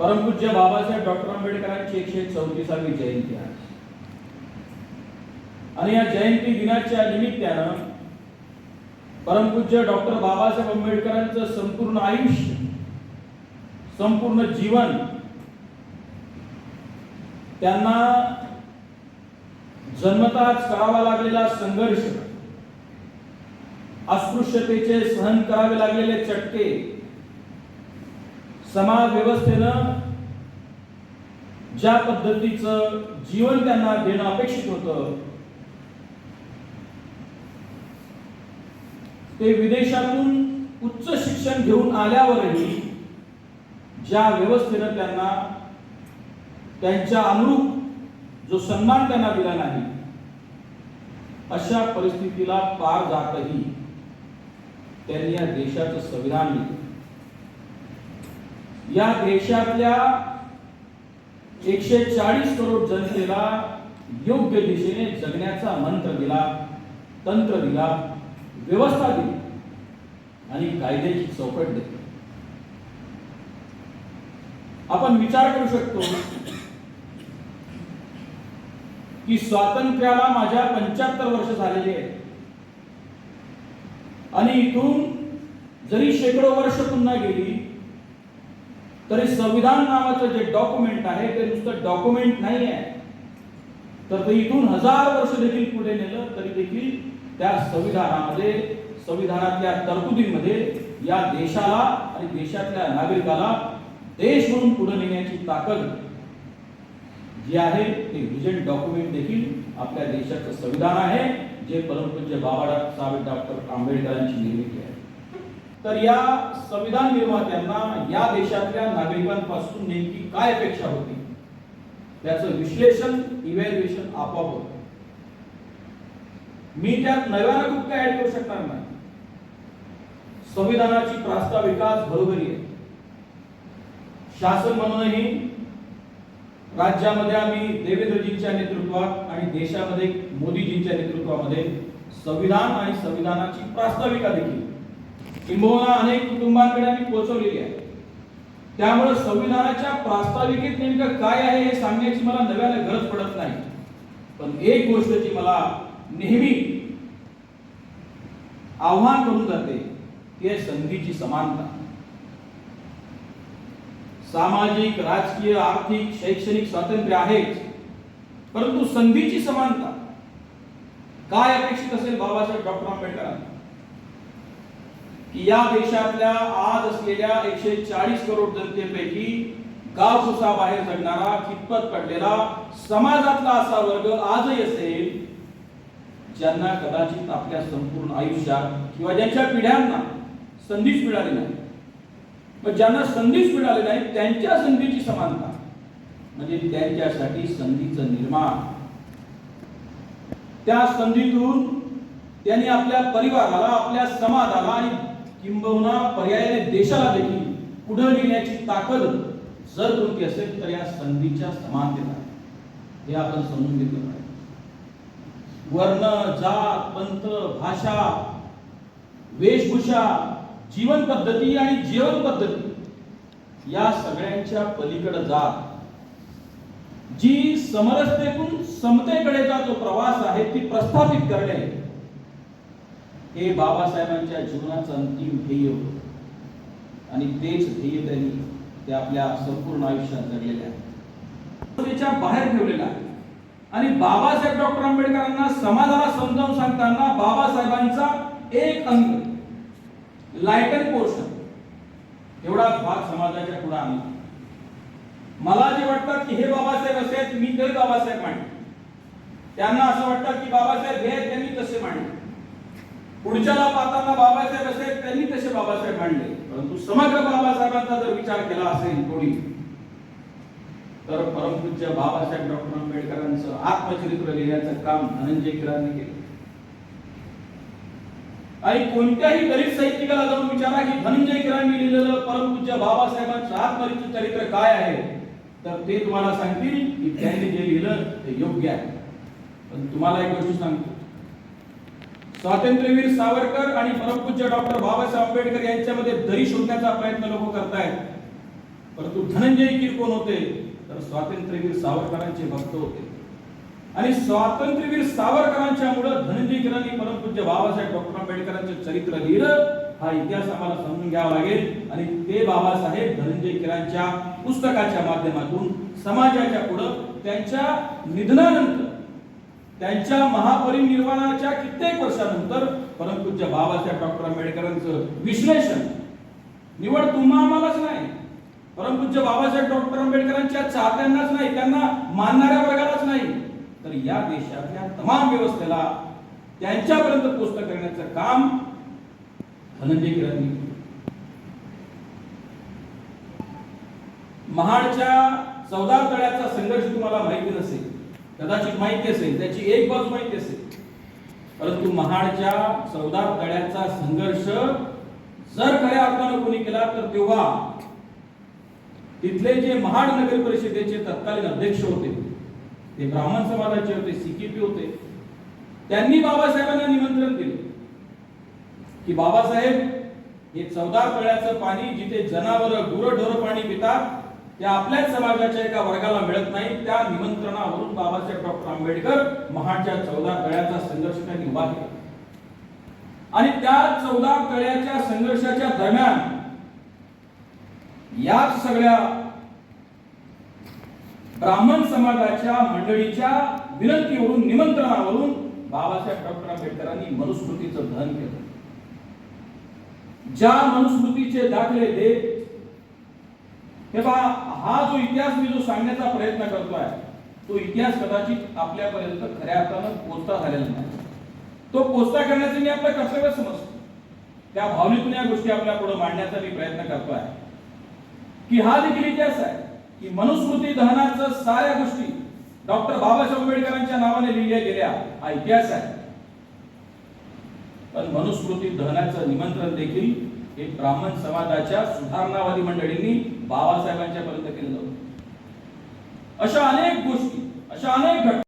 परमपूज्य बाबासाहेब डॉक्टर आंबेडकरांची एकशे चौतीसावी जयंती आहे आणि या जयंती दिनाच्या निमित्तानं परमपूज्य डॉक्टर बाबासाहेब आंबेडकरांचं संपूर्ण आयुष्य संपूर्ण जीवन त्यांना जन्मताच करावा लागलेला संघर्ष अस्पृश्यतेचे सहन करावे लागलेले चटके समाज व्यवस्थेनं ज्या पद्धतीचं जीवन त्यांना देणं अपेक्षित होतं ते विदेशातून उच्च शिक्षण घेऊन आल्यावरही ज्या व्यवस्थेनं त्यांना त्यांच्या अनुरूप जो सन्मान त्यांना दिला नाही अशा परिस्थितीला पार जातही त्यांनी या देशाचं संविधान लिहिलं. या देशातल्या एकशे चाळीस करोड जनतेला योग्य दिशेने जगण्याचा मंत्र दिला तंत्र दिला व्यवस्था दिली आणि कायद्याची चौकट दिली. आपण विचार करू शकतो की स्वातंत्र्याला माझ्या पंच्याहत्तर वर्ष झालेली आहेत. आणि इथून जरी शेकडो वर्ष पुन्हा गेली तरी संविधान नावाचं जे डॉक्युमेंट आहे ते नुसतं डॉक्युमेंट नाही आहे तर ते इथून हजार वर्ष देखील पुढे नेलं तरी देखील त्या संविधानामध्ये संविधानातल्या तरतुदींमध्ये या देशाला आणि देशातल्या नागरिकाला देश म्हणून पुढे नेण्याची ताकद जी आहे ते विजन डॉक्युमेंट देखील आपल्या देशाचं संविधान आहे जे परमपूज्य बाबासाहेब डॉक्टर आंबेडकरांची निर्मिती आहे. तर या संविधान निर्मात्यांना या देशातल्या नागरिकांपासून नेमकी काय अपेक्षा होती? त्याचं विश्लेषण इव्हॅल्युएशन आपोआप होतं. मी त्यात नव्यानं खूप काय ऍड करू शकणार नाही. संविधानाची प्रास्ताविकाच बरोबरी आहे. शासन म्हणूनही राज्यामध्ये आम्ही देवेंद्रजींच्या नेतृत्वात आणि देशामध्ये मोदीजींच्या नेतृत्वामध्ये संविधान आणि संविधानाची प्रास्ताविका देखील किंबहुना अनेक कुटुंबांकडे आम्ही पोहोचवलेली आहे. त्यामुळे संविधानाच्या प्रास्ताविकेत नेमकं काय आहे हे सांगण्याची मला नव्याने गरज पडत नाही. पण एक गोष्ट जी मला नेहमी आव्हान करून जाते ती आहे संधीची समानता. सामाजिक राजकीय आर्थिक शैक्षणिक स्वातंत्र्य आहेच परंतु संधीची समानता काय अपेक्षित असेल बाबासाहेब डॉक्टर आंबेडकरांना? की या देशातल्या आज असलेल्या एकशे चाळीस करोड जनतेपैकी गाव बाहेर जगणारा कितपत पडलेला समाजातला असा वर्ग आजही असेल ज्यांना कदाचित आपल्या संपूर्ण आयुष्यात किंवा ज्यांच्या पिढ्यांना संधीच मिळाली नाही. पण ज्यांना संधीच मिळाली नाही त्यांच्या संधीची समानता म्हणजे त्यांच्यासाठी संधीचं निर्माण. त्या संधीतून त्यांनी आपल्या परिवाराला आपल्या समाजाला आणि किंबहुना पर्यायाने देशाला देखील पुढे नेण्याची ताकद जर कोणती असेल तर या संधीच्या समानतेत आहे हे आपण समजून घेतलं पाहिजे. वर्ण जात पंथ भाषा वेशभूषा जीवन पद्धती आणि जीवन पद्धती या सगळ्यांच्या पलीकडे जात. जी समरसतेतून समतेकडेचा जो प्रवास आहे ती प्रस्थापित करणे. हे बाबासाहेबांच्या जीवनाचं अंतिम ध्येय होतं. आणि तेच ध्येय त्यांनी ते आपल्या संपूर्ण आयुष्यात जगलेले आहे. त्याच्या बाहेर ठेवलेला आहे. आणि बाबासाहेब डॉक्टर आंबेडकरांना समाजाला समजावून सांगताना बाबासाहेबांचा एक अंग लायटन पोर्शन एवढा भाग समाजाच्या पुढे आणला. मला जे वाटतात की हे बाबासाहेब असे मी तरी बाबासाहेब मांडले त्यांना असं वाटतं की बाबा हे आहेत, त्यांनी तसे मांडले पुढच्याला पाहताना बाबासाहेब असे त्यांनी तसे बाबासाहेब मांडले. परंतु समग्र बाबासाहेबांचा जर विचार केला असेल कोणी तर परमपूज्य बाबासाहेब डॉक्टर आंबेडकरांचं आत्मचरित्र लिहिण्याचं काम धनंजय किरांनी केलं. आणि कोणत्याही दलित साहित्यिकाला जाऊन विचारा की धनंजय किरांनी लिहिलेलं परमपूज्य बाबासाहेबांचं आत्मचरित्र काय आहे? तर ते तुम्हाला सांगतील की त्यांनी जे लिहिलं ते योग्य आहे. पण तुम्हाला एक गोष्ट सांगतो. स्वातंत्र्यवीर सावरकर आणि परमपूज्य डॉक्टर बाबासाहेब आंबेडकर यांच्यामध्ये दरी शोधण्याचा प्रयत्न लोक करतायत. परंतु धनंजय कीर कोण होते? तर स्वातंत्र्यवीर सावरकरांचे भक्त होते. आणि स्वातंत्र्यवीर सावरकरांच्या मुळे धनंजय किरांनी परमपूज्य बाबासाहेब डॉक्टर आंबेडकरांचे चरित्र लिहिलं हा इतिहास आम्हाला समजून घ्यावा लागेल. आणि ते बाबासाहेब धनंजय किरांच्या पुस्तकाच्या माध्यमातून समाजाच्या पुढं त्यांच्या निधनानंतर त्यांच्या महापरिनिर्वाणाच्या कित्येक वर्षानंतर परमपूज्य बाबासाहेब डॉक्टर आंबेडकरांचं विश्लेषण निवड तुम्हा आम्हालाच नाही परमपूज्य बाबासाहेब डॉक्टर आंबेडकरांच्या चाहत्यांनाच नाही त्यांना मानणाऱ्या वर्गालाच नाही. तर या देशातल्या तमाम व्यवस्थेला त्यांच्यापर्यंत पोस्ट करण्याचं काम धनंजय किरांनी महाडच्या चौदा तळ्याचा संघर्ष तुम्हाला माहिती नसेल कदाचित माहिती असेल त्याची एक बाजू माहिती असेल. परंतु महाडच्या चौदा तळ्याचा संघर्ष जर खऱ्या अर्थानं कोणी केला तर तेव्हा तिथले जे महाड नगर परिषदेचे तत्कालीन अध्यक्ष होते ते ब्राह्मण समाजाचे होते सीकेपी होते त्यांनी बाबासाहेबांना निमंत्रण दिले. की बाबासाहेब हे चौदा तळ्याचं पाणी जिथे जनावर गुरढोर पाणी पितात त्या आपल्याच समाजाच्या एका वर्गाला मिळत नाही त्या निमंत्रणावरून बाबासाहेब डॉक्टर आंबेडकर महाडच्या चौदा तळ्याचा संघर्ष त्यांनी उभा केला. आणि त्या चौदा तळ्याच्या संघर्षाच्या दरम्यान याच सगळ्या ब्राह्मण समाजाच्या मंडळीच्या विनंतीवरून निमंत्रणावरून बाबासाहेब डॉक्टर आंबेडकरांनी मनुस्मृतीचं दहन केलं. ज्या मनुस्मृतीचे दाखले देत हे पहा हा जो इतिहास मी जो सांगण्याचा प्रयत्न करतोय तो इतिहास कदाचित आपल्यापर्यंत खऱ्या अर्थानं पोचता झालेला नाही. तो पोचता करण्याचं मी आपलं कर्तव्य समजतो. त्या भावनेतून या गोष्टी आपल्या पुढे मांडण्याचा मी प्रयत्न करतोय. की हा देखील इतिहास आहे की मनुस्मृती दहनाचं साऱ्या गोष्टी डॉक्टर बाबासाहेब आंबेडकरांच्या नावाने लिहिल्या गेल्या हा इतिहास आहे. पण मनुस्मृती दहनाचं निमंत्रण देखील हे ब्राह्मण समाजाच्या सुधारणावादी मंडळींनी बाबासाहेबांच्या पर्यंत केलं होतं. अशा अनेक गोष्टी अशा अनेक घटना